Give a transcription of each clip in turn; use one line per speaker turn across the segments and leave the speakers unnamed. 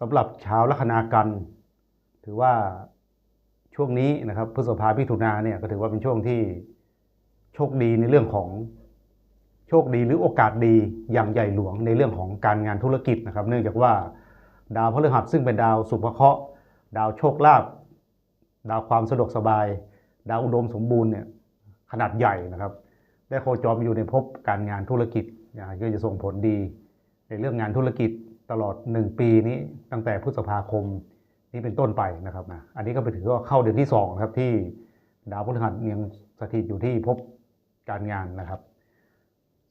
สำหรับชาวลัคนากัน ถือว่าช่วงนี้นะครับพฤษภาพิถุนาเนี่ยก็ถือว่าเป็นช่วงที่โชคดีในเรื่องของโชคดีหรือโอกาสดีอย่างใหญ่หลวงในเรื่องของการงานธุรกิจนะครับ เนื่องจากว่าดาวพฤหัสซึ่งเป็นดาวสุภเคราะห์ดาวโชคลาภดาวความสะดวกสบาย ดาวอุดมสมบูรณ์เนี่ยขนาดใหญ่นะครับ ได้โคจรอยู่ในภพการงานธุรกิจนะก็จะส่งผลดีในเรื่องงานธุรกิจ ตลอด 1 ปีนี้ตั้งแต่พฤษภาคมนี้เป็นต้นไปนะครับนะอันนี้ก็ไปถือว่าเข้าเดือนที่2นะครับที่ดาวพฤหัสยังสถิตอยู่ที่ภพการงานนะครับ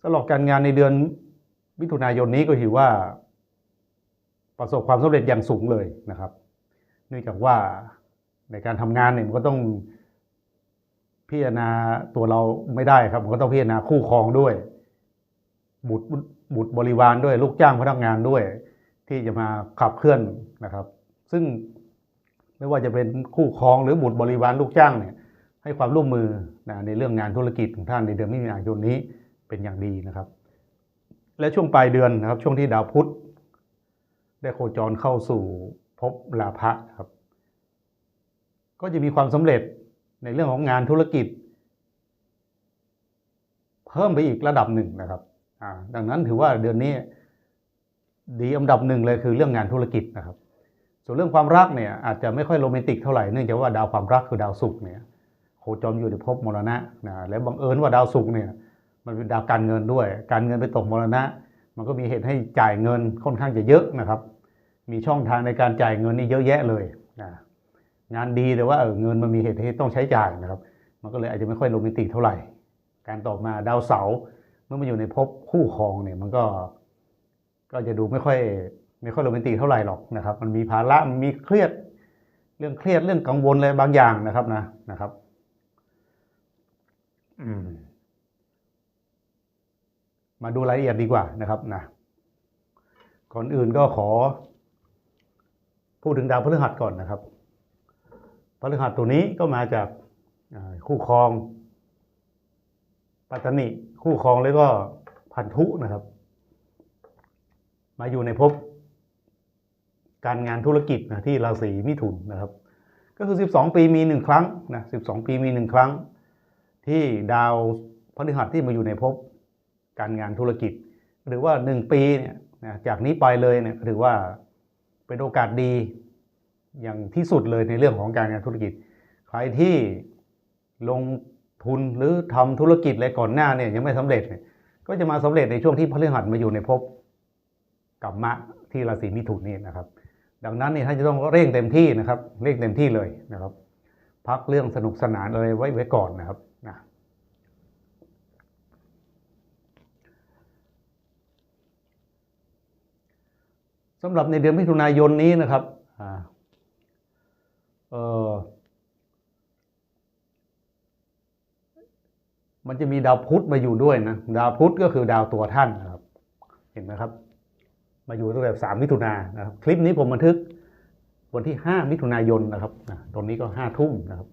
สำหรับการงานในเดือนมิถุนายนนี้ก็ถือว่า ประสบความสำเร็จอย่างสูงเลยนะครับ เนื่องจากว่าในการทำงานเนี่ยมันก็ต้องพิจารณาตัวเราไม่ได้ครับมันก็ต้องพิจารณาคู่ครองด้วยบุตรบุตรบริวารด้วย ลูกจ้างพนักงานด้วย ที่จะมาขับเคลื่อนนะครับ ซึ่งไม่ว่าจะเป็นคู่ครองหรือบุตรบริวารลูกจ้างเนี่ยให้ความร่วมมือนะในเรื่องงานธุรกิจของท่านในเดือนมิถุนายนนี้เป็นอย่างดีนะครับ และช่วงปลายเดือนนะครับ ช่วงที่ดาวพุธได้โคจรเข้าสู่ภพลาภะครับ ก็จะมีความสำเร็จในเรื่องของงานธุรกิจ เพิ่มไปอีกระดับหนึ่งนะครับดังนั้นถือว่าเดือนนี้ ดีอันดับหนึ่งเลยคือเรื่องงานธุรกิจนะครับ ส่วนเรื่องความรักเนี่ยอาจจะไม่ค่อยโรแมนติกเท่าไหร่เนื่องจากว่าดาวความรักคือดาวศุกร์เนี่ยโคจรอยู่ในภพมรณะนะและบังเอิญว่าดาวศุกร์เนี่ยมันเป็นดาวการเงินด้วย การเงินไปตกมรณะ มันก็มีเหตุให้จ่ายเงินค่อนข้างจะเยอะนะครับ มีช่องทางในการจ่ายเงินนี่เยอะแยะเลยนะงานดีแต่ว่าเออเงินมันมีเหตุให้ต้องใช้จ่ายนะครับ มันก็เลยอาจจะไม่ค่อยโรแมนติกเท่าไหร่ การต่อมาดาวเสาร์เมื่อมาอยู่ในภพคู่ครองเนี่ยมันก็ ก็จะดูไม่ค่อยไม่ค่อยโรแมนติกเท่าไหร่หรอกนะครับ มันมีภาระมันมีเครียดเรื่องเครียดเรื่องกังวลอะไรบางอย่างนะครับนะนะครับ อืม มาดูรายละเอียดดีกว่านะครับนะก่อนอื่นก็ขอ พูดถึงดาวพฤหัสก่อนนะครับพฤหัสตัวนี้ก็มาจากคู่ครอง ปัตตนิคู่ครองแล้วก็พันธุนะครับ มาอยู่ในภพการงานธุรกิจนะที่ราศีมิถุนนะครับ ก็คือ 12 ปีมีหนึ่งครั้งนะ12 ปีมีหนึ่งครั้ง ที่ดาวพฤหัสที่มาอยู่ในภพการงานธุรกิจ หรือว่า 1 ปีเนี่ยนะจากนี้ไปเลยเนี่ยถือว่าเป็นโอกาสดีอย่างที่สุดเลยในเรื่องของการงานธุรกิจ ใครที่ลงทุนหรือทำธุรกิจอะไรก่อนหน้าเนี่ยยังไม่สำเร็จเนี่ยก็จะมาสำเร็จในช่วงที่พฤหัสมาอยู่ในภพ กัมมะที่ราศีมิถุนนี่นะครับ ดังนั้นเนี่ยท่านจะต้องเร่งเต็มที่นะครับเร่งเต็มที่เลยนะครับ พักเรื่องสนุกสนานอะไรไว้ไว้ก่อนนะครับนะสำหรับในเดือนมิถุนายนนี้นะครับมันจะมีดาวพุธมาอยู่ด้วยนะ ดาวพุธก็คือดาวตัวท่านนะครับ เห็นไหมครับ มาอยู่ตั้งแต่สามมิถุนายนนะครับคลิปนี้ผมบันทึกวันที่ห้ามิถุนายนนะครับนะตอนนี้ก็ห้าทุ่มนะครับ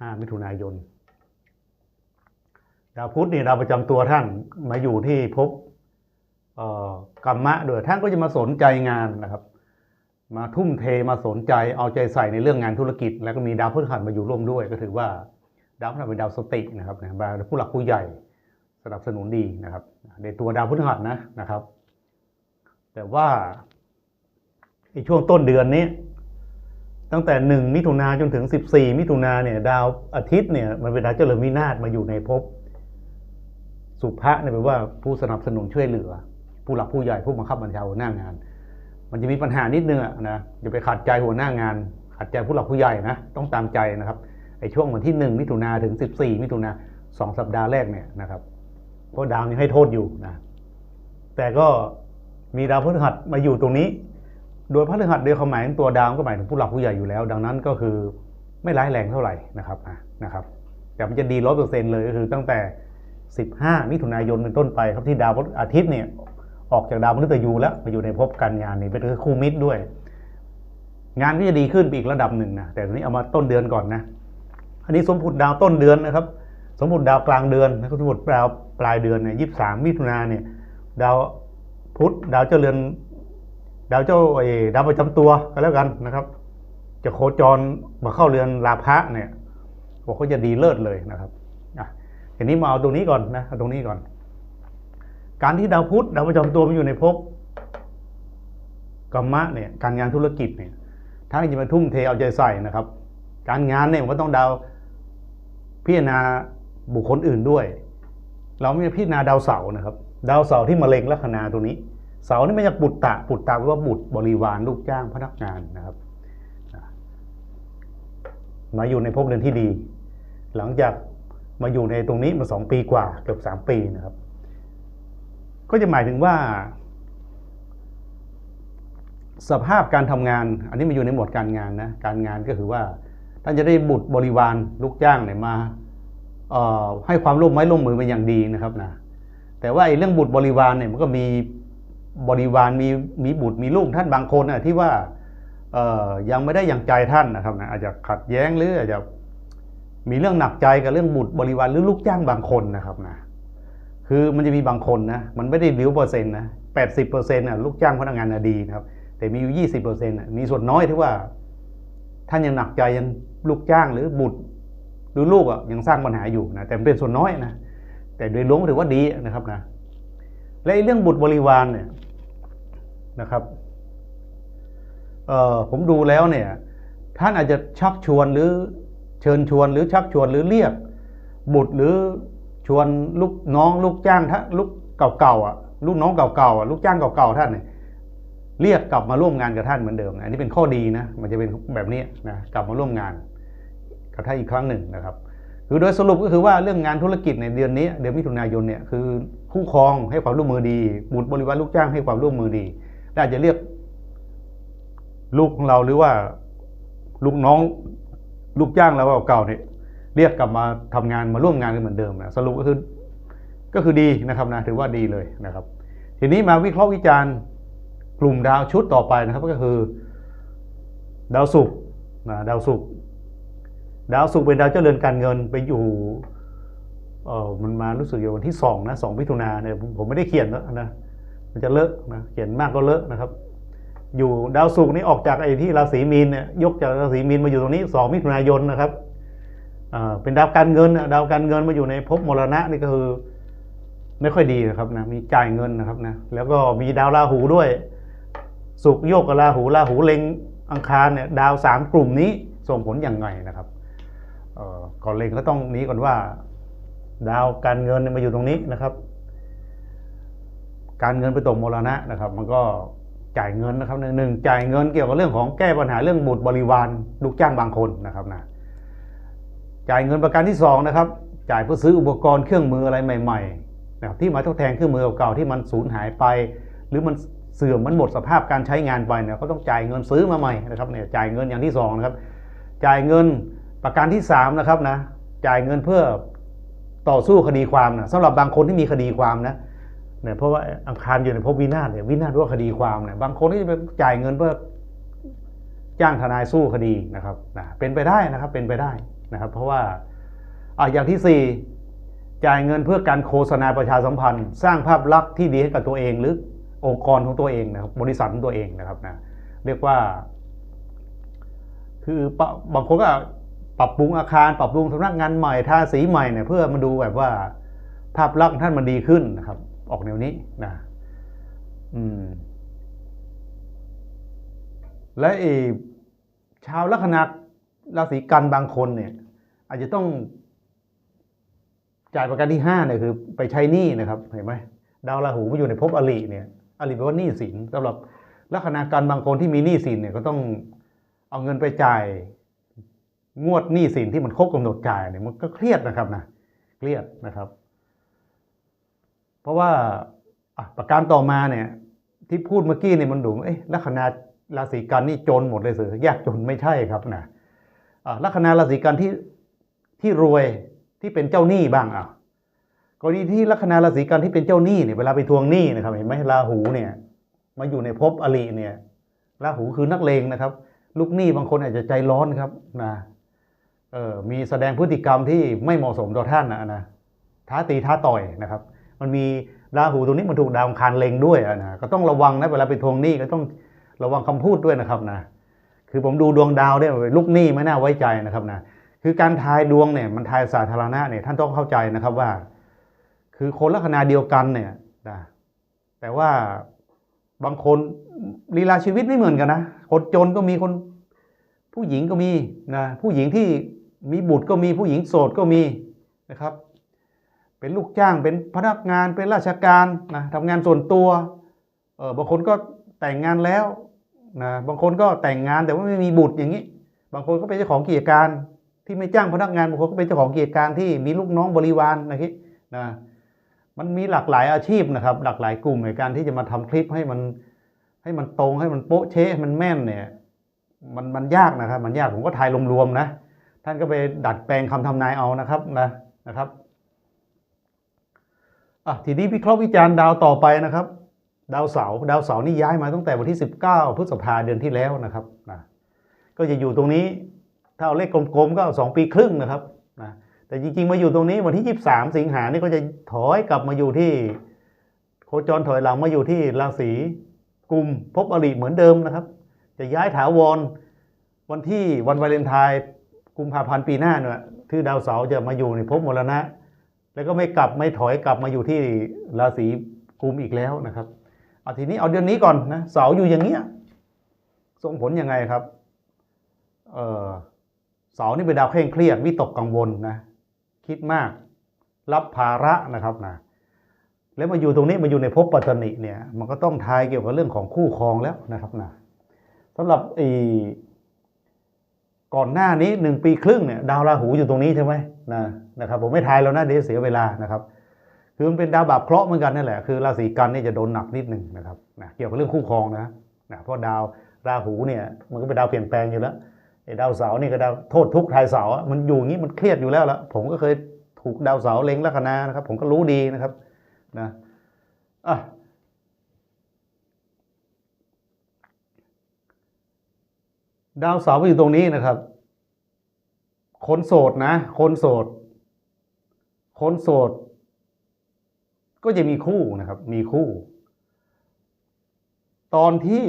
ห้ามิถุนายน ดาวพุธนี่ดาวประจำตัวท่านมาอยู่ที่ภพกรรมะโดยท่านก็จะมาสนใจงานนะครับ มาทุ่มเทมาสนใจเอาใจใส่ในเรื่องงานธุรกิจ แล้วก็มีดาวพฤหัสมาอยู่ร่วมด้วย ก็ถือว่าดาวพฤหัสเป็นดาวสตินะครับนะดาวผู้หลักผู้ใหญ่สนับสนุนดีนะครับในตัวดาวพฤหัสนะนะครับ แต่ว่าในช่วงต้นเดือนนี้ ตั้งแต่หนึ่งมิถุนาจนถึงสิบสี่มิถุนาเนี่ยดาวอาทิตย์เนี่ยมันเป็นดาวเจริญวินาศมาอยู่ในภพสุภะเนี่ยแปลว่าผู้สนับสนุนช่วยเหลือ ผู้หลักผู้ใหญ่ผู้บังคับบัญชาหัวหน้างาน มันจะมีปัญหานิดนึงอะนะอย่าไปขัดใจหัวหน้างาน ขัดใจผู้หลักผู้ใหญ่นะต้องตามใจนะครับไอ้ช่วงวันที่หนึ่งมิถุนาถึงสิบสี่มิถุนาสองสัปดาห์แรกเนี่ยนะครับเพราะดาวยังให้โทษอยู่นะ แต่ก็ มีดาวพฤหัสมาอยู่ตรงนี้ โดยพฤหัสโดยความหมายของตัวดาวก็หมายถึงผู้หลักผู้ใหญ่อยู่แล้ว ดังนั้นก็คือไม่ร้ายแรงเท่าไหร่นะครับนะครับ แต่มันจะดีร้อยเปอร์เซ็นต์เลยก็คือตั้งแต่ 15 มิถุนายนเป็นต้นไปครับที่ดาวอาทิตย์เนี่ยออกจากดาวมฤตยูแล้วมาอยู่ในภพการงานนี่เป็นคู่มิตรด้วย งานก็จะดีขึ้นไปอีกระดับหนึ่งนะแต่ตอนนี้เอามาต้นเดือนก่อนนะอันนี้สมมติดาวต้นเดือนนะครับ สมมติดาวกลางเดือนแล้วก็สมมติดาวปลายเดือนเนี่ยยี่สิบสามมิถุนาเนี่ยดาว พุธดาวเจ้าเริญดาวเจ้าไอ้ดาวประจำตัวก็แล้วกันนะครับ จะโคจรมาเข้าเรือนราพะเนี่ยบอกเขาจะดีเลิศเลยนะครับอะทีนี้มาเอาตรงนี้ก่อนนะเอาตรงนี้ก่อน การที่ดาวพุธดาวประจำตัวมันอยู่ในภพกรรมะเนี่ยการงานธุรกิจเนี่ยถ้าจะมาทุ่มเทเอาใจใส่นะครับ การงานเนี่ยมันก็ต้องดาวพิจารณาบุคคลอื่นด้วย เราไม่พิจารณาดาวเสาร์นะครับ ดาวเสาร์ที่มะเร็งลัคนาตัวนี้ เสาร์นี่มาจากปุตตะปุตตะแปลว่าบุตรบริวารลูกจ้างพนักงานนะครับมาอยู่ในภพเรือนที่ดี หลังจากมาอยู่ในตรงนี้มาสองปีกว่าเกือบสามปีนะครับ ก็จะหมายถึงว่า สภาพการทำงาน อันนี้มาอยู่ในหมวดการงานนะการงานก็คือว่าท่านจะได้บุตรบริวารลูกจ้างเนี่ยมาให้ความร่วมไม้ร่วมมือเป็นอย่างดีนะครับนะ แต่ว่าไอ้เรื่องบุตรบริวารเนี่ยมันก็มีบริวารมีมีบุตรมีลูกท่านบางคนนะที่ว่าเออยังไม่ได้อย่างใจท่านนะครับนะอาจจะขัดแย้งหรืออาจจะมีเรื่องหนักใจกับเรื่องบุตรบริวารหรือลูกจ้างบางคนนะครับนะคือมันจะมีบางคนนะมันไม่ได้ริ้วเปอร์เซ็นต์นะแปดสิบเปอร์เซ็นต์นะลูกจ้างพนักงานดีนะครับ แต่มีอยู่ยี่สิบเปอร์เซ็นต์มีส่วนน้อยที่ว่า ท่านยังหนักใจยังลูกจ้างหรือบุตร หรือลูกอะยังสร้างปัญหาอยู่นะแต่เป็นส่วนน้อยนะ แต่โดยรวมถือว่าดีนะครับนะและเรื่องบุตรบริวารเนี่ยนะครับผมดูแล้วเนี่ยท่านอาจจะชักชวนหรือเชิญชวนหรือชักชวนหรือเรียก บุตรหรือชวนลูกน้องลูกจ้างท่านลูกเก่าๆอะลูกน้องเก่าๆอะลูกจ้างเก่าๆท่านเนี่ยเรียกกลับมาร่วมงานกับท่านเหมือนเดิมนะอันนี้เป็นข้อดีนะมันจะเป็นแบบนี้นะกลับมาร่วมงานกับท่านอีกครั้งหนึ่งนะครับ คือโดยสรุปก็คือว่าเรื่องงานธุรกิจในเดือนนี้เดือนมิถุนายนเนี่ยคือคู่ครองให้ความร่วมมือดีบุตรบริวารลูกจ้างให้ความร่วมมือดีและอาจจะเรียก ลูกของเราหรือว่าลูกน้องลูกจ้างเราเก่าเนี่ยเรียกกลับมาทำงานมาร่วมงานกันเหมือนเดิมนะสรุปก็คือก็คือดีนะครับนะถือว่าดีเลยนะครับ ทีนี้มาวิเคราะห์วิจารณ์กลุ่มดาวชุดต่อไปนะครับ ก็คือ ดาวศุกร์นะดาวศุกร์ ดาวศุกร์เป็นดาวเจ้าเรือนการเงินไปอยู่เออมันมารู้สึกอยู่วันที่สองนะสองมิถุนาเนี่ยผมผมไม่ได้เขียนนะนะมันจะเลอะนะเขียนมากก็เลอะนะครับ อยู่ดาวศุกร์นี่ออกจากไอ้ที่ราศีมีนเนี่ยยกจากราศีมีนมาอยู่ตรงนี้สองมิถุนายนนะครับอ่าเป็นดาวการเงินดาวการเงินมาอยู่ในภพมรณะนี่ก็คือ ไม่ค่อยดีนะครับนะมีจ่ายเงินนะครับนะแล้วก็มีดาวราหูด้วยสุกโยกกับราหูราหูเล็งอังคารเนี่ยดาวสามกลุ่มนี้ส่งผลอย่างไงนะครับ ก่อนเล็งก็ต้องนี้ก่อนว่า ดาวการเงินมาอยู่ตรงนี้นะครับ การเงินไปตกมรณะนะครับ มันก็จ่ายเงินนะครับหนึ่งงจ่ายเงินเกี่ยวกับเรื่องของแก้ปัญหาเรื่องบุตรบริวารลูกจ้างบางคนนะครับนะจ่ายเงินประการที่สองนะครับจ่ายเพื่อซื้ออุปกรณ์เครื่องมืออะไรใหม่ๆนะครับที่มาทดแทนเครื่องมือเก่าๆที่มันสูญหายไป หรือมันเสื่อมมันหมดสภาพการใช้งานไปเนี่ยเขาต้องจ่ายเงินซื้อมาใหม่นะครับเนี่ยจ่ายเงินอย่างที่สองนะครับจ่ายเงิน ประการที่สามนะครับนะจ่ายเงินเพื่อต่อสู้คดีความนะสำหรับบางคนที่มีคดีความนะเนี่ยเพราะว่าอังคารอยู่ในภพวินาศเนี่ยวินาศว่าคดีความเนี่ยบางคนที่จะไปจ่ายเงินเพื่อจ้างทนายสู้คดีนะครับนะเป็นไปได้นะครับเป็นไปได้นะครับ เพราะว่าอะอย่างที่สี่จ่ายเงินเพื่อการโฆษณาประชาสัมพันธ์ สร้างภาพลักษณ์ที่ดีให้กับตัวเองหรือองค์กรของตัวเองนะครับบริษัทของตัวเองนะครับนะเรียกว่า คือบางคนก็ ปรับปรุงอาคารปรับปรุงสำนักงานใหม่ทาสีใหม่เนี่ยเพื่อมาดูแบบว่า ภาพลักษณ์ท่านมันดีขึ้นนะครับ ออกแนวนี้นะอืม และไอ้ชาวลัคนาราศีกันบางคนเนี่ย อาจจะต้องจ่ายประกันที่ห้าเนี่ยคือ ไปใช้หนี้นะครับเห็นไหมดาวราหูมาอยู่ในภพอริเนี่ยอริแปลว่าหนี้สินสำหรับลัคนาการบางคนที่มีหนี้สินเนี่ยก็ต้องเอาเงินไปจ่าย งวดหนี้สินที่มันครบกำหนดจ่ายเนี่ยมันก็เครียดนะครับนะเครียดนะครับ เพราะว่าอะประการต่อมาเนี่ย ที่พูดเมื่อกี้เนี่ยมันดูเอ๊ะลัคนาราศีกันนี่จนหมดเลยสือยากจนไม่ใช่ครับนะลัคนาราศีกันที่ที่รวยที่เป็นเจ้าหนี้บ้างอะกรณีที่ลัคนาราศีกันที่เป็นเจ้าหนี้เนี่ยเวลาไปทวงหนี้นะครับเห็นไหมราหูเนี่ยมาอยู่ในภพอริเนี่ยราหูคือนักเลงนะครับ ลูกหนี้บางคนอาจจะใจร้อนครับนะ มีแสดงพฤติกรรมที่ไม่เหมาะสมต่อท่านนะนะท้าตีท้าต่อยนะครับ มันมีราหูตรงนี้มันถูกดาวคารเล็งด้วยนะก็ต้องระวังนะเวลาไปทวงหนี้ก็ต้องระวังคำพูดด้วยนะครับนะคือผมดูดวงดาวเนี่ยลูกหนี้ไม่น่าไว้ใจนะครับนะคือการทายดวงเนี่ยมันทายสาธารณะเนี่ยท่านต้องเข้าใจนะครับว่า คือคนลัคนาเดียวกันเนี่ยนะแต่ว่าบางคนลีลาชีวิตไม่เหมือนกันนะคนจนก็มีคนผู้หญิงก็มีนะผู้หญิงที่ มีบุตรก็มีผู้หญิงโสดก็มีนะครับ เป็นลูกจ้างเป็นพนักงานเป็นราชการนะทำงานส่วนตัวเออบางคนก็แต่งงานแล้วนะบางคนก็แต่งงานแต่ว่าไม่มีบุตรอย่างนี้ บางคนก็เป็นเจ้าของกิจการที่ไม่จ้างพนักงานบางคนก็เป็นเจ้าของกิจการที่มีลูกน้องบริวารนะครับนะมันมีหลากหลายอาชีพนะครับ หลากหลายกลุ่มในการที่จะมาทำคลิปให้มันให้มันตรงให้มันโป๊ะเช๊ะให้มันแม่นเนี่ยมันมันยากนะครับ มันยากผมก็ทายรวมๆนะ ท่านก็ไปดัดแปลงคำทำนายเอานะครับนะนะครับอะทีนี้วิเคราะห์วิจารณ์ดาวต่อไปนะครับ ดาวเสาร์ดาวเสาร์นี่ย้ายมาตั้งแต่วันที่ 19 พฤษภาเดือนที่แล้วนะครับนะก็จะอยู่ตรงนี้ถ้าเอาเลขกลมๆก็2ปีครึ่งนะครับนะแต่จริงๆมาอยู่ตรงนี้วันที่ 23 สิงหานี่ก็จะถอยกลับมาอยู่ที่ โคจรถอยหลังมาอยู่ที่ราศีกุมภพอริเหมือนเดิมนะครับ จะย้ายถาวรวันที่วันวาเลนไทน์ กุมภาพันธ์ปีหน้าเนี่ยที่ดาวเสาร์จะมาอยู่ในภพมรณะ แล้วก็ไม่กลับไม่ถอยกลับมาอยู่ที่ราศีกุมอีกแล้วนะครับเอาทีนี้เอาเดือนนี้ก่อนนะเสาร์อยู่อย่างเงี้ยส่งผลยังไงครับเออเสาร์นี่เป็นดาวเคร่งเครียดวิตกกังวลนะคิดมาก รับภาระนะครับนะแล้วมาอยู่ตรงนี้มาอยู่ในภพปัตตนิเนี่ย มันก็ต้องทายเกี่ยวกับเรื่องของคู่ครองแล้วนะครับนะสำหรับอ้ ก่อนหน้านี้หนึ่งปีครึ่งเนี่ยดาวราหูอยู่ตรงนี้ใช่ไหมนะนะครับผมไม่ทายแล้วนะเดี๋ยวเสียเวลานะครับคือมันเป็นดาวบาปเคราะห์เหมือนกันนั่นแหละคือราศีกันนี่จะโดนหนักนิดหนึ่งนะครับนะเกี่ยวกับเรื่องคู่ครองนะนะเพราะดาวราหูเนี่ยมันก็เป็นดาวเปลี่ยนแปลงอยู่แล้วไอ้ดาวเสาร์นี่ก็ดาวโทษทุกข์ทายเสาร์มันอยู่อย่างนี้มันเครียดอยู่แล้วละผมก็เคยถูกดาวเสาร์เล็งลัคนานะครับ ผมก็รู้ดีนะครับนะอะ ดาวเสาร์อยู่ตรงนี้นะครับ คนโสดนะ คนโสด คนโสด ก็จะมีคู่นะครับ มีคู่ ตอนที่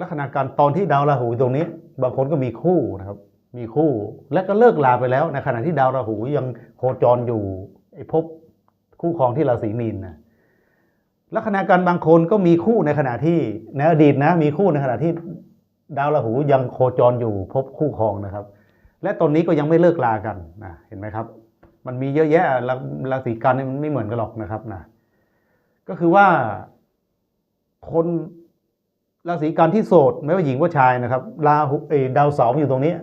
ลัคนาการตอนที่ดาวราหูอยู่ตรงนี้ บางคนก็มีคู่นะครับ มีคู่ และก็เลิกลาไปแล้วในขณะที่ดาวราหูยังโคจรอยู่ไอ้ภพคู่ครองที่ราศีมีนนะลัคนาการบางคนก็มีคู่ในขณะที่ในอดีตนะ มีคู่ในขณะที่ ดาวราหูยังโคจรอยู่ภพคู่ครองนะครับ และตอนนี้ก็ยังไม่เลิกลากันนะเห็นไหมครับ มันมีเยอะแยะราศีกันนี่มันไม่เหมือนกันหรอกนะครับนะก็คือว่า คนราศีกันที่โสดไม่ว่าหญิงว่าชายนะครับราหูเอยดาวเสาร์อยู่ตรงนี้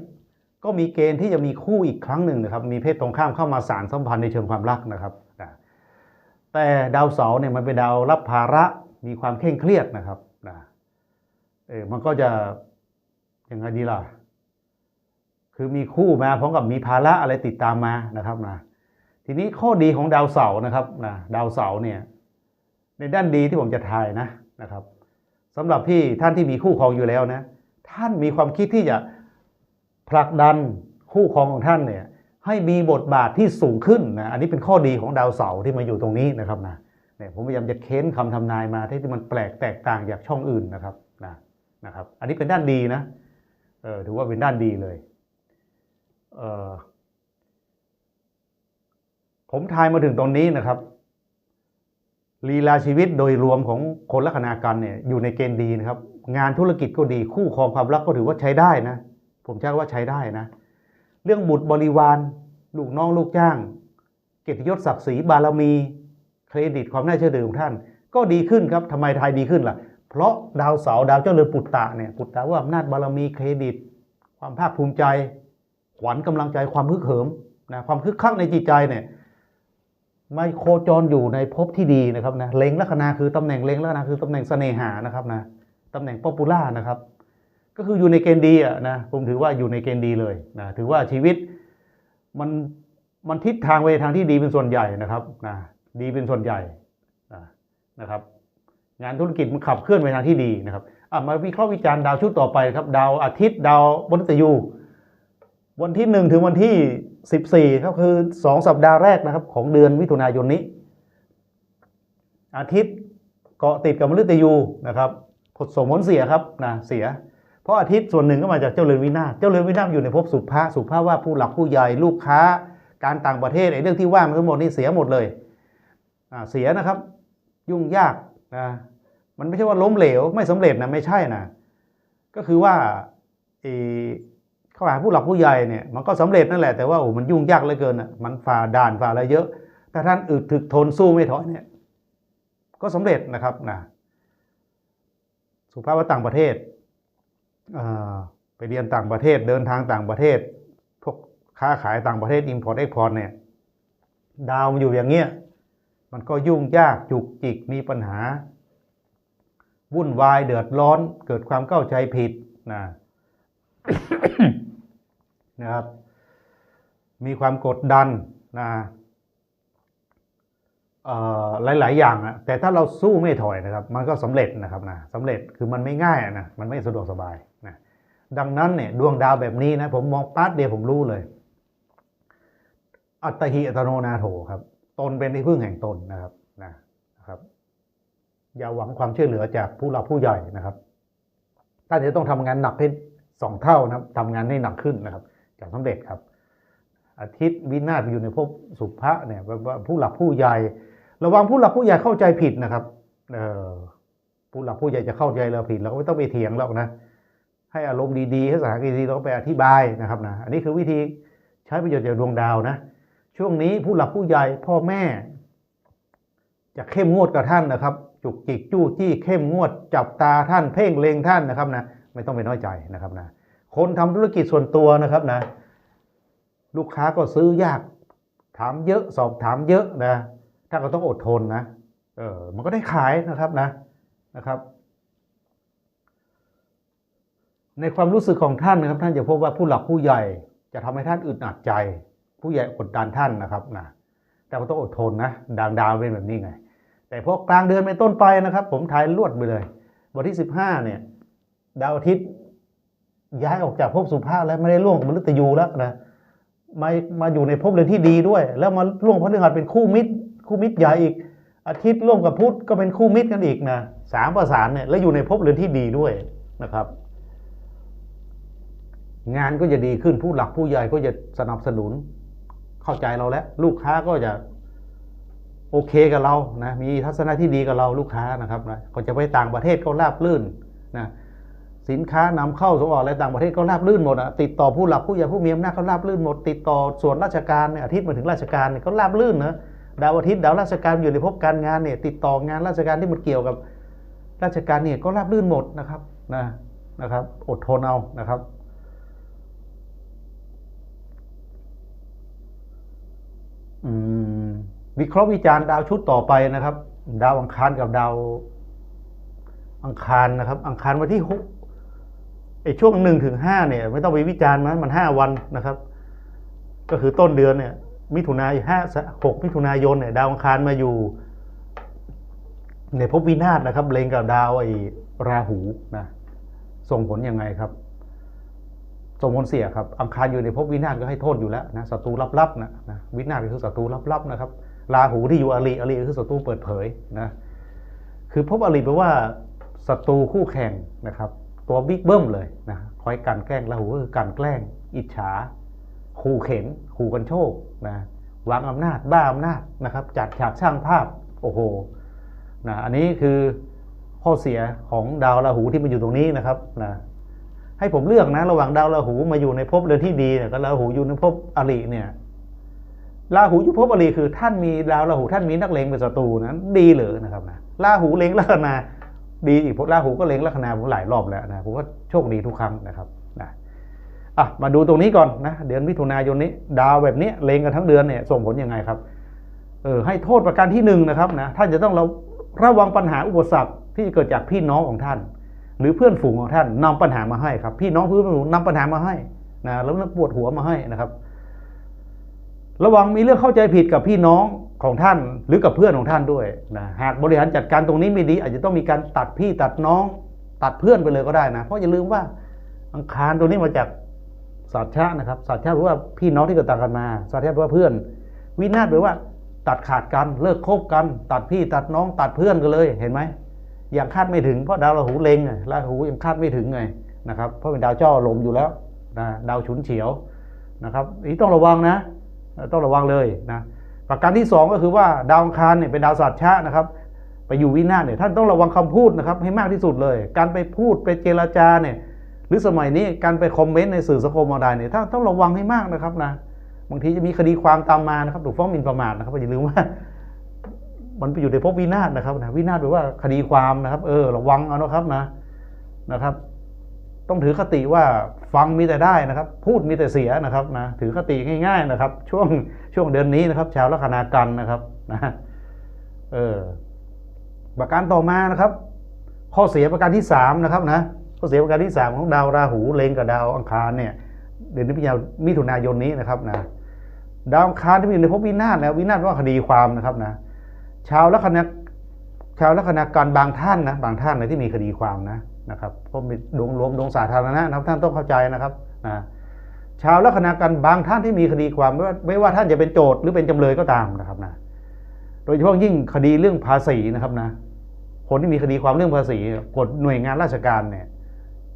ก็มีเกณฑ์ที่จะมีคู่อีกครั้งหนึ่งนะครับ มีเพศตรงข้ามเข้ามาสารสัมพันธ์ในเชิงความรักนะครับนะแต่ดาวเสาร์เนี่ยมันเป็นดาวรับภาระมีความเคร่งเครียดนะครับนะเออมันก็จะ ยังไงดีล่ะ คือมีคู่มาพร้อมกับมีภาระอะไรติดตามมานะครับนะทีนี้ข้อดีของดาวเสาร์นะครับนะดาวเสาร์เนี่ยในด้านดีที่ผมจะทายนะนะครับสำหรับที่ท่านที่มีคู่ครองอยู่แล้วนะท่านมีความคิดที่จะผลักดันคู่ครองของท่านเนี่ยให้มีบทบาทที่สูงขึ้นนะอันนี้เป็นข้อดีของดาวเสาร์ที่มาอยู่ตรงนี้นะครับนะเนี่ยผมพยายามจะเค้นคำทำนายมาที่มันแปลกแตกต่างจากช่องอื่นนะครับนะนะครับ อันนี้เป็นด้านดีนะ ถือว่าเป็นด้านดีเลยเออผมทายมาถึงตรงนี้นะครับลีลาชีวิตโดยรวมของคนลัคนากันเนี่ยอยู่ในเกณฑ์ดีนะครับ งานธุรกิจก็ดีคู่ครองความรักก็ถือว่าใช้ได้นะ ผมใช้ว่าใช้ได้นะ เรื่องบุตรบริวารลูกน้องลูกจ้าง เกียรติยศศักดิ์ศรีบารมี เครดิตความน่าเชื่อถือของท่าน ก็ดีขึ้นครับทำไมไทยดีขึ้นล่ะ เพราะดาวเสาร์ดาวเจ้าเรือนปุตตะเนี่ยปุตตะว่าอำนาจบารมีเครดิต ความภาคภูมิใจ ขวัญกำลังใจความฮึกเหิมนะความคึกคักในจิตใจเนี่ยไม่โคจรอยู่ในภพที่ดีนะครับนะเล็งลัคนาคือตำแหน่งเล็งลัคนาคือตำแหน่งเสน่หานะครับนะตำแหน่งป๊อปปูล่านะครับ ก็คืออยู่ในเกณฑ์ดีอะนะผมถือว่าอยู่ในเกณฑ์ดีเลยนะถือว่าชีวิตมันมันทิศทางไปทางที่ดีเป็นส่วนใหญ่นะครับนะดีเป็นส่วนใหญ่นะครับ งานธุรกิจมันขับเคลื่อนไปทางที่ดีนะครับมาวิเคราะห์วิจารณ์ดาวชุดต่อไปครับ ดาวอาทิตย์ดาวมฤตยู วันที่หนึ่งถึงวันที่สิบสี่ครับคือสองสัปดาห์แรกนะครับ ของเดือนมิถุนายนนี้ อาทิตย์เกาะติดกับมฤตยูนะครับผลส่งผลเสียครับนะเสีย เพราะอาทิตย์ส่วนหนึ่งก็มาจากเจ้าเรือนวินาศเจ้าเรือนวินาศอยู่ในภพสุภาสุภาว่าผู้หลักผู้ใหญ่ลูกค้า การต่างประเทศไอ้เรื่องที่ว่ามาทั้งหมดนี่เสียหมดเลยเสียนะครับ ยุ่งยากนะ มันไม่ใช่ว่าล้มเหลวไม่สำเร็จนะไม่ใช่นะก็คือว่าไอ้เข้าหาผู้หลักผู้ใหญ่เนี่ยมันก็สำเร็จนั่นแหละแต่ว่าโอ้มันยุ่งยากเหลือเกินอะมันฝ่าด่านฝ่าอะไรเยอะถ้าท่านอึดถึกทนสู้ไม่ถอยเนี่ย ก็สำเร็จนะครับนะสุภาพว่าต่างประเทศไปเรียนต่างประเทศเดินทางต่างประเทศ พวกค้าขายต่างประเทศ import export เนี่ยดาวมันอยู่อย่างเงี้ยมันก็ยุ่งยากจุกจิกมีปัญหา วุ่นวายเดือดร้อนเกิดความเข้าใจผิดนะนะครับ มีความกดดันนะเอ่อหลาย ๆ อย่างอะแต่ถ้าเราสู้ไม่ถอยนะครับ มันก็สำเร็จนะครับนะสำเร็จคือมันไม่ง่ายนะมันไม่สะดวกสบายนะดังนั้นเนี่ยดวงดาวแบบนี้นะผมมองปั๊บเดียวผมรู้เลย อัตหิอัตโนนาโถครับ ตนเป็นที่พึ่งแห่งตนนะครับนะ อย่าหวังความช่วยเหลือจากผู้หลักผู้ใหญ่นะครับท่านจะต้องทำงานหนักให้สองเท่านะครับทำงานให้หนักขึ้นนะครับจะสำเร็จครับอาทิตย์วินาศอยู่ในภพสุภะเนี่ยผู้หลักผู้ใหญ่ ระวังผู้หลักผู้ใหญ่เข้าใจผิดนะครับเออผู้หลักผู้ใหญ่จะเข้าใจเราผิดเราก็ไม่ต้องไปเถียงแล้วนะให้อารมณ์ดีๆให้สถานการณ์ดีเราก็ไปอธิบายนะครับนะอันนี้คือวิธีใช้ประโยชน์จากดวงดาวนะ ช่วงนี้ผู้หลักผู้ใหญ่พ่อแม่ จะเข้มงวดกับท่านนะครับ จุกจิกจู้จี้เข้มงวดจับตาท่านเพ่งเลงท่านนะครับนะไม่ต้องไปน้อยใจนะครับนะคนทำธุรกิจส่วนตัวนะครับนะ ลูกค้าก็ซื้อยากถามเยอะสอบถามเยอะนะท่านก็ต้องอดทนนะเออมันก็ได้ขายนะครับนะนะครับ ในความรู้สึกของท่านนะครับ ท่านจะพบว่าผู้หลักผู้ใหญ่จะทำให้ท่านอึดอัดใจ ผู้ใหญ่กดดันท่านนะครับนะแต่ก็ต้องอดทนนะดางดาวเป็นแบบนี้ไง แต่พอกลางเดือนเป็นต้นไปนะครับ ผมทายลวดไปเลย วันที่ 15 เนี่ย ดาวอาทิตย์ย้ายออกจากภพสุภาพแล้วไม่ได้ล่วงกับมฤตยูแล้วนะมามาอยู่ในภพเรือนที่ดีด้วย แล้วมาล่วงพระฤหัสเป็นคู่มิตร คู่มิตรใหญ่อีก อาทิตย์ร่วมกับพุธก็เป็นคู่มิตรกันอีกนะสามประสานเนี่ยแล้วอยู่ในภพเรือนที่ดีด้วยนะครับ งานก็จะดีขึ้นผู้หลักผู้ใหญ่ก็จะสนับสนุนเข้าใจเราแล้ว ลูกค้าก็จะ โอเคกับเรานะมีทัศนะที่ดีกับเราลูกค้านะครับนะก็จะไปต่างประเทศก็ราบลื่นนะสินค้านำเข้าส่งออกอะไรต่างประเทศก็ราบลื่นหมดอะติดต่อผู้หลักผู้ใหญ่ผู้มีอำนาจเขาราบลื่นหมด ติดต่อส่วนราชการเนี่ยอาทิตย์มาถึงราชการเนี่ยก็ราบลื่นนะดาวอาทิตย์ดาวราชการอยู่ในภพการงานเนี่ยติดต่องานราชการที่มันเกี่ยวกับราชการเนี่ยก็ราบลื่นหมดนะครับนะนะครับ อดทนเอานะครับอืม วิเคราะห์วิจารณ์ดาวชุดต่อไปนะครับ ดาวอังคารกับดาวอังคารนะครับ อังคารวันที่หกไอช่วงหนึ่งถึงห้าเนี่ย ไม่ต้องไปวิจารณ์มันมันห้าวันนะครับ ก็คือต้นเดือนเนี่ย มิถุนายนห้าหกมิถุนายนเนี่ย ดาวอังคารมาอยู่ ในภพวินาศนะครับเลงกับดาวไอ้ราหูนะส่งผลยังไงครับ ส่งผลเสียครับ อังคารอยู่ในภพวินาศก็ให้โทษอยู่แล้วนะศัตรูลับๆนะนะวินาศก็คือศัตรูลับๆนะครับ ราหูที่อยู่อริอริคือศัตรูเปิดเผยนะคือภพอริแปลว่าศัตรูคู่แข่งนะครับ ตัวบิ๊กเบิ้มเลยนะคอยกันแกล้งราหูก็คือการแกล้ง อิจฉาขู่เข็นขู่กันโชคนะวางอำนาจบ้าอำนาจนะครับ จัดฉากสร้างภาพโอ้โหนะอันนี้คือข้อเสียของดาวราหูที่มาอยู่ตรงนี้นะครับนะให้ผมเลือกนะระหว่างดาวราหูมาอยู่ในภพเรือนที่ดีเนี่ยกับราหูอยู่ในภพอริเนี่ย ราหูอยู่ภพอริคือท่านมีดาวราหูท่านมีนักเลงเป็นศัตรูนั้น ดีเหรือนะครับนะราหูเล็งลัคนาดีอีกเพราะราหูก็เล็งลัคนาผมหลายรอบแล้วนะผมว่าโชคดีทุกครั้งนะครับนะอะมาดูตรงนี้ก่อนนะเดือนมิถุนายนนี้ดาวแบบนี้เล็งกันทั้งเดือนเนี่ยส่งผลยังไงครับเออให้โทษประการที่หนึ่งนะครับนะท่านจะต้องเราระวังปัญหาอุปสรรคที่จะเกิดจากพี่น้องของท่าน หรือเพื่อนฝูงของท่านนำปัญหามาให้ครับ พี่น้องเพื่อนฝูงนำปัญหามาให้นะแล้วปวดหัวมาให้นะครับ ระวังมีเรื่องเข้าใจผิดกับพี่น้องของท่านหรือกับเพื่อนของท่านด้วยนะหากบริหารจัดการตรงนี้ไม่ดี อาจจะต้องมีการตัดพี่ตัดน้องตัดเพื่อนไปเลยก็ได้นะ เพราะอย่าลืมว่าอังคารตัวนี้มาจากสัตชะนะครับสัตชะแปลว่าพี่น้องที่เกิดต่างกันมาสัตชะแปลว่าเพื่อน วินาศแปลว่า ตัดขาดกันเลิกคบกัน ตัดพี่ตัดน้องตัดเพื่อนกันเลยเห็นไหมอยังคาดไม่ถึงเพราะดาวราหูเล็งไงราหูยังคาดไม่ถึงไงนะครับเพราะเป็นดาวเจ้าลมอยู่แล้วนะดาวฉุนเฉียวนะครับนี่ต้องระวังนะ ต้องระวังเลยนะประการที่สองก็คือว่าดาวอังคารเนี่ยเป็นดาวสัตว์ชะนะครับ ไปอยู่วินาศเนี่ยท่านต้องระวังคำพูดนะครับให้มากที่สุดเลย การไปพูดไปเจรจาเนี่ยหรือสมัยนี้การไปคอมเมนต์ในสื่อสังคมออนไลน์เนี่ยท่านต้องระวังให้มากนะครับนะบางทีจะมีคดีความตามมานะครับถูกฟ้องหมิ่นประมาทนะครับอย่าลืมว่า มันไปอยู่ในภพวินาศนะครับนะวินาศแปลว่าคดีความนะครับ เออ ระวังเอานะครับนะนะครับ ต้องถือคติว่าฟังมีแต่ได้นะครับ พูดมีแต่เสียนะครับนะถือคติง่ายๆนะครับ ช่วงช่วงเดือนนี้นะครับ ชาวลัคนากันนะครับนะเออประการต่อมานะครับ ข้อเสียประการที่สามนะครับนะข้อเสียประการที่สามของดาวราหูเลงกับดาวอังคารเนี่ยเดือนมิถุนายนมิถุนายนนี้นะครับนะดาวอังคารที่มีอยู่ในภพวินาศนะวินาศว่าคดีความนะครับนะชาวลัคนาชาวลัคนาการบางท่านนะบางท่านนะที่มีคดีความนะ นะครับเพราะมีดวงรวมดวงสาธารณะนะครับท่านต้องเข้าใจนะครับนะชาวลัคนาการบางท่านที่มีคดีความไม่ว่าไม่ว่าท่านจะเป็นโจทย์หรือเป็นจำเลยก็ตามนะครับนะโดยเฉพาะยิ่งคดีเรื่องภาษีนะครับนะคนที่มีคดีความเรื่องภาษีกฎหน่วยงานราชการเนี่ย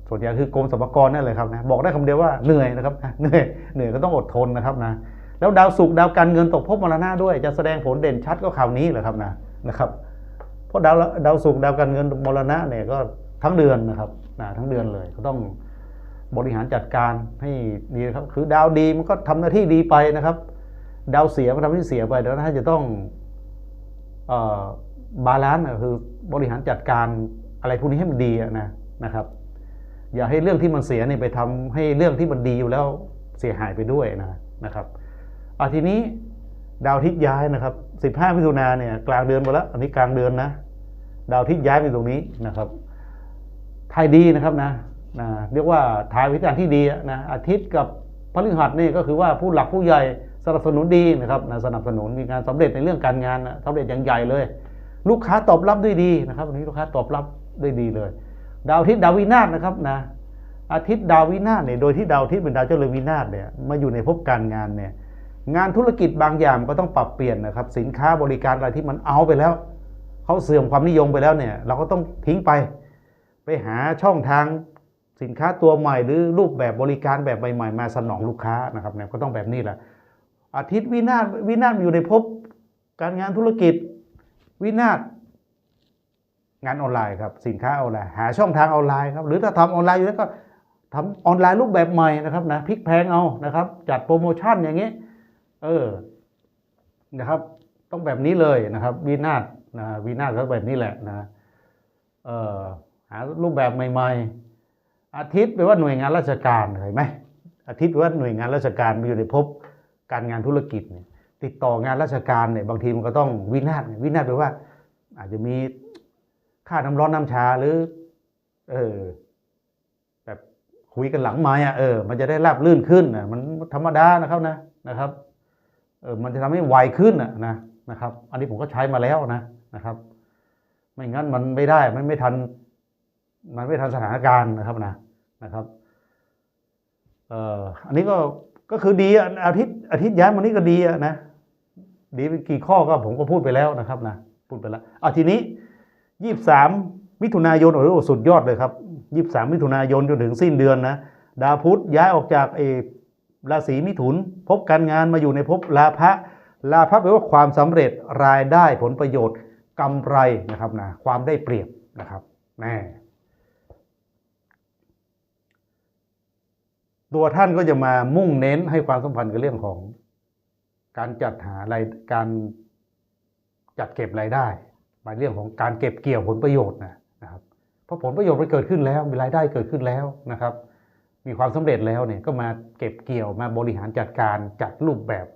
ส่วนใหญ่คือกรมสรรพากรนั่นเลยครับนะบอกได้คำเดียวว่าเหนื่อยนะครับเหนื่อยเหนื่อยก็ต้องอดทนนะครับนะแล้วดาวศุกดาวการเงินตกภพมรณะด้วยจะแสดงผลเด่นชัดก็คราวนี้แหละครับนะนะครับ เพราะดาวดาวศุกดาวการเงินมรณะเนี่ยก็ ทั้งเดือนนะครับนะทั้งเดือนเลยก็ต้องบริหารจัดการให้ดีครับ คือดาวดีมันก็ทำหน้าที่ดีไปนะครับ ดาวเสียมันทำให้เสียไปเดี๋ยวท่าจะต้องบาลานซ์คือบริหารจัดการอะไรพวกนี้ให้มันดีนะนะครับ อย่าให้เรื่องที่มันเสียเนี่ยไปทำให้เรื่องที่มันดีอยู่แล้วเสียหายไปด้วยนะนะครับอาทีนี้ดาวทิตย์ย้ายนะครับ 15มิถุนาเนี่ยกลางเดือนไปแล้ว อันนี้กลางเดือนนะ ดาวทิตย์ย้ายไปตรงนี้นะครับ ทายดีนะครับนะนะเรียกว่าทายวิจารณ์ที่ดีนะอาทิตย์กับพฤหัสนี่ก็คือว่าผู้หลักผู้ใหญ่สนับสนุนดีนะครับนะสนับสนุนมีการสำเร็จในเรื่องการงานนะสำเร็จอย่างใหญ่เลย ลูกค้าตอบรับด้วยดีนะครับวันนี้ลูกค้าตอบรับด้วยดีเลย ดาวอาทิตย์ดาววินาศนะครับนะอาทิตย์ดาววินาศเนี่ยโดยที่ดาวอาทิตย์เป็นดาวเจ้าเรือวินาศเนี่ยมาอยู่ในภพการงานเนี่ยงานธุรกิจบางอย่างก็ต้องปรับเปลี่ยนนะครับ สินค้าบริการอะไรที่มันเอาไปแล้วเขาเสื่อมความนิยมไปแล้วเนี่ย เราก็ต้องทิ้งไป ไปหาช่องทางสินค้าตัวใหม่หรือรูปแบบบริการแบบใหม่ๆมาสนองลูกค้านะครับเนี่ยก็ต้องแบบนี้แหละ อาทิตย์วินาศวินาศอยู่ในภพการงานธุรกิจวินาศงานออนไลน์ครับ สินค้าออนไลน์หาช่องทางออนไลน์ครับหรือถ้าทำออนไลน์อยู่แล้วก็ทำออนไลน์รูปแบบใหม่นะครับนะพลิกแพงเอานะครับ จัดโปรโมชั่นอย่างนี้เออนะครับ ต้องแบบนี้เลยนะครับ วินาศนะวินาศก็แบบนี้แหละนะเออารูปแบบใหม่ๆ อาทิตย์แปลว่าหน่วยงานราชการเห็นไหมอาทิตย์แปลว่าหน่วยงานราชการมาอยู่ในภพการงานธุรกิจเนี่ยติดต่องานราชการเนี่ยบางทีมันก็ต้องวินาศวินาศแปลว่า อาจจะมีค่าน้ำร้อนน้ำชาหรือ เออแบบคุยกันหลังไม้อะเออมันจะได้ราบลื่นขึ้นนะมันธรรมดานะครับนะนะครับเออมันจะทำให้ไวขึ้นนะนะนะครับ อันนี้ผมก็ใช้มาแล้วนะนะครับ ไม่งั้นมันไม่ได้มันไม่ทัน มันไม่ทันสถานการณ์นะครับนะนะครับเอ่ออันนี้ก็ก็คือดีอะอาทิตย์อาทิตย์ย้ายมานี่ก็ดีอะนะดีเป็นกี่ข้อก็ผมก็พูดไปแล้วนะครับนะพูดไปแล้วเอะทีนี้ยี่สามมิถุนายนโอ้โหสุดยอดเลยครับยี่สามมิถุนายนจนถึงสิ้นเดือนนะดาวพุธย้ายออกจากเอราศีมิถุน พบการงานมาอยู่ในภพลาภะลาภะแปลว่าความสำเร็จรายได้ผลประโยชน์กำไรนะครับนะความได้เปรียบนะครับแน่ ตัวท่านก็จะมามุ่งเน้นให้ความสัมพันธ์กับเรื่องของ การจัดหารายการจัดเก็บรายได้หมายเรื่องของการเก็บเกี่ยวผลประโยชน์นะครับเพราะผลประโยชน์มันเกิดขึ้นแล้วมีรายได้เกิดขึ้นแล้วนะครับ มีความสำเร็จแล้วเนี่ยก็มาเก็บเกี่ยวมาบริหารจัดการจัดรูปแบบ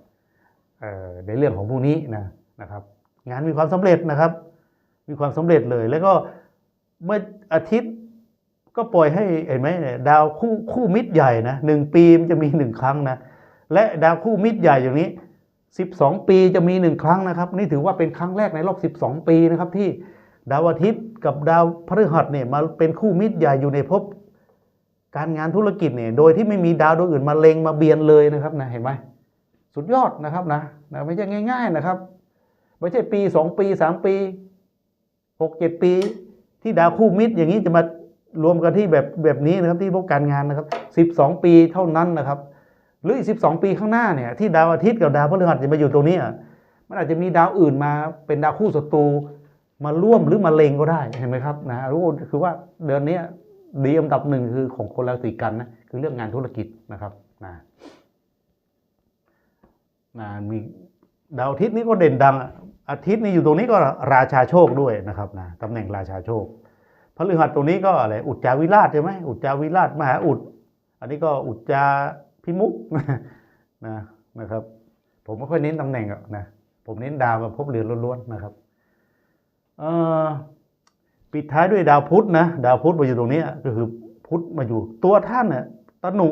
ในเรื่องของพวกนี้นะนะครับ งานมีความสำเร็จนะครับ มีความสำเร็จเลย แล้วก็เมื่ออาทิตย์ ก็ปล่อยให้เห็นไหมดาวคู่คู่มิตรใหญ่นะหนึ่งปีมันจะมีหนึ่งครั้งนะและดาวคู่มิตรใหญ่อย่างนี้ 12 ปีจะมีหนึ่งครั้งนะครับ นี่ถือว่าเป็นครั้งแรกในรอบ 12 ปีนะครับที่ดาวอาทิตย์กับดาวพฤหัสเนี่ยมาเป็นคู่มิตรใหญ่อยู่ในภพการงานธุรกิจเนี่ยโดยที่ไม่มีดาวดวงอื่นมาเลงมาเบียนเลยนะครับนะเห็นไหมสุดยอดนะครับนะนะไม่ใช่ง่าย ๆนะครับไม่ใช่ปี 2 ปี 3 ปี 6 7 ปี ที่ดาวคู่มิตรอย่างนี้จะมา รวมกันที่แบบแบบนี้นะครับที่พบการงานนะครับ 12 ปีเท่านั้นนะครับ หรืออีก 12 ปีข้างหน้าเนี่ยที่ดาวอาทิตย์กับดาวพฤหัสจะมาอยู่ตรงนี้อะมันอาจจะมีดาวอื่นมาเป็นดาวคู่ศัตรูมาร่วมหรือมาเลงก็ได้เห็นไหมครับนะรู้คือว่าเดือนนี้ดีอันดับหนึ่งคือของคนราศีกันนะคือเรื่องงานธุรกิจนะครับนะนะมีดาวอาทิตย์นี้ก็เด่นดังอาทิตย์นี้อยู่ตรงนี้ก็ราชาโชคด้วยนะครับนะตำแหน่งราชาโชค พฤหัสตรงนี้ก็อะไรอุจจาวิราชใช่ไหมอุจจาวิราชมหาอุด อันนี้ก็อุจจาพิมุกนะนะครับ ผมไม่ค่อยเน้นตำแหน่งอกนะผมเน้นดาวกับภพเรือนล้วนๆนะครับเอ่อปิดท้ายด้วยดาวพุธนะดาวพุธมาอยู่ตรงนี้ก็คือพุธมาอยู่ตัวท่านน่ะตนุ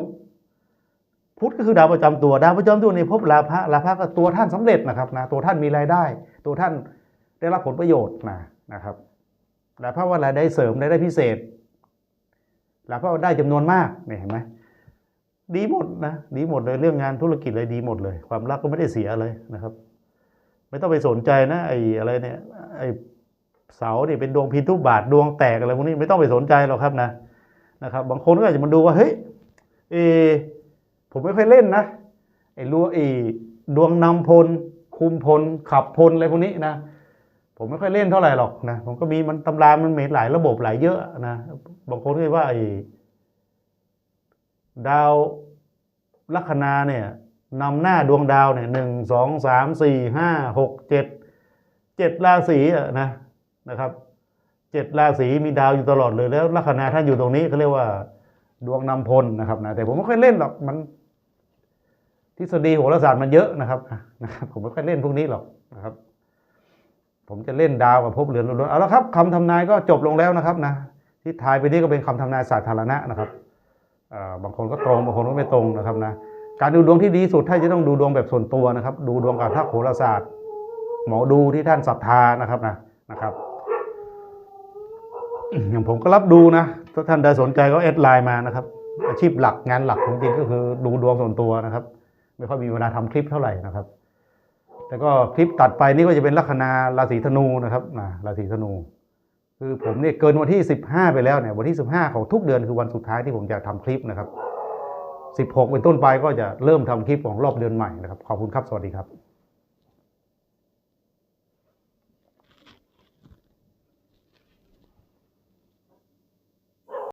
พุธก็คือดาวประจำตัว ดาวประจำตัวในภพลาภะลาภะก็ตัวท่านสำเร็จนะครับนะตัวท่านมีรายได้ ตัวท่านได้รับผลประโยชน์นะนะครับ ลาภะว่ารายได้เสริมรายได้พิเศษลาภะว่าได้จำนวนมากเนี่ยเห็นไหมดีหมดนะดีหมดเลยเรื่องงานธุรกิจเลยดีหมดเลย ความรักก็ไม่ได้เสียเลยนะครับ ไม่ต้องไปสนใจนะไอ้อะไรเนี่ยไอ้เสาเนี่ยเป็นดวงพินทุบาทดวงแตกอะไรพวกนี้ไม่ต้องไปสนใจหรอกครับนะนะครับ บางคนก็อาจจะมาดูว่าเฮ้ยเออผมไม่ค่อยเล่นนะไอ้รัวไอ้ดวงนำพล คุมพลขับพลอะไรพวกนี้นะ ผมไม่ค่อยเล่นเท่าไหร่หรอกนะผมก็มีมันตำรามันมีหลายระบบหลายเยอะนะบางคนก็ว่าไอ้ดาวลัคนาเนี่ยนำหน้าดวงดาวเนี่ยหนึ่งสองสามสี่ห้าหกเจ็ดเจ็ดราศีอะนะนะครับเจ็ดราศีมีดาวอยู่ตลอดเลยแล้วลัคนาท่านอยู่ตรงนี้เขาเรียกว่าดวงนำพลนะครับนะแต่ผมไม่ค่อยเล่นหรอกมัน ทฤษฎีโหราศาสตร์มันเยอะนะครับนะครับ ผมไม่ค่อยเล่นพวกนี้หรอกนะครับ ผมจะเล่นดาวกับภพเรือนล้วนๆเอาละครับคำทำนายก็จบลงแล้วนะครับนะที่ทายไปนี่ก็เป็นคำทำนายสาธารณะนะครับบางคนก็ตรงบางคนก็ไม่ตรงนะครับนะการดูดวงที่ดีสุดท่านจะต้องดูดวงแบบส่วนตัวนะครับ ดูดวงกับทักโหราศาสตร์ หมอดูที่ท่านศรัทธานะครับนะนะครับอย่างผมก็รับดูนะถ้าท่านใดสนใจก็แอดไลน์มานะครับ อาชีพหลักงานหลักของจริงก็คือดูดวงส่วนตัวนะครับ ไม่ค่อยมีเวลาทำคลิปเท่าไหร่นะครับ แต่ก็คลิปตัดไปนี่ก็จะเป็นลัคนาราศีธนูนะครับนะราศีธนู คือผมเนี่ยเกินวันที่ 15 ไปแล้วเนี่ยวันที่ 15 ของทุกเดือนคือวันสุดท้ายที่ผมจะทำคลิปนะครับ 16 เป็นต้นไปก็จะเริ่มทำคลิปของรอบเดือนใหม่นะครับขอบคุณครับสวัสดีครับ